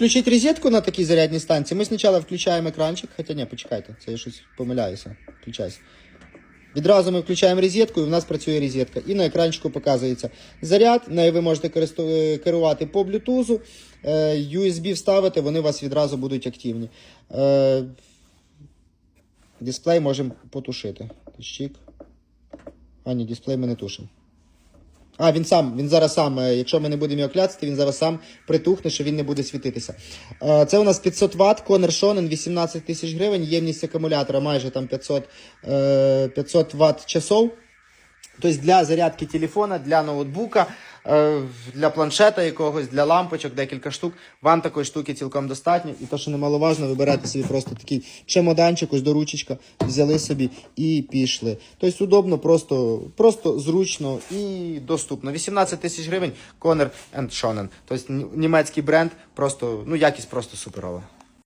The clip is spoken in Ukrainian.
включити розетку на такій зарядній станції, ми спочатку включаємо екранчик, хоча ні, почекайте, це я щось помиляюся. Включайся. Відразу ми включаємо розетку і в нас працює розетка. І на екранчику показується заряд, нею ви можете керувати по Bluetooth, е, USB вставити, вони у вас відразу будуть активні. Е, Дисплей можемо потушити. А, ні, дисплей ми не тушимо. А, він сам, він зараз сам, е, якщо ми не будемо його кляцати, він зараз сам притухне, що він не буде світитися. Е, Це у нас 500 Вт, Конер Шонен, 18 тисяч гривень, ємність акумулятора майже там 500, е, 500 Вт часов. Тобто для зарядки телефона, для ноутбука, для планшета якогось, для лампочок, декілька штук. Вам такої штуки цілком достатньо. І то, що немаловажно, ви берете собі просто такий чемоданчик, ось до ручечка, взяли собі і пішли. Тобто удобно, просто, просто зручно і доступно. 18 тисяч гривень Conor Shonen. Тобто німецький бренд, просто, ну якість просто суперова.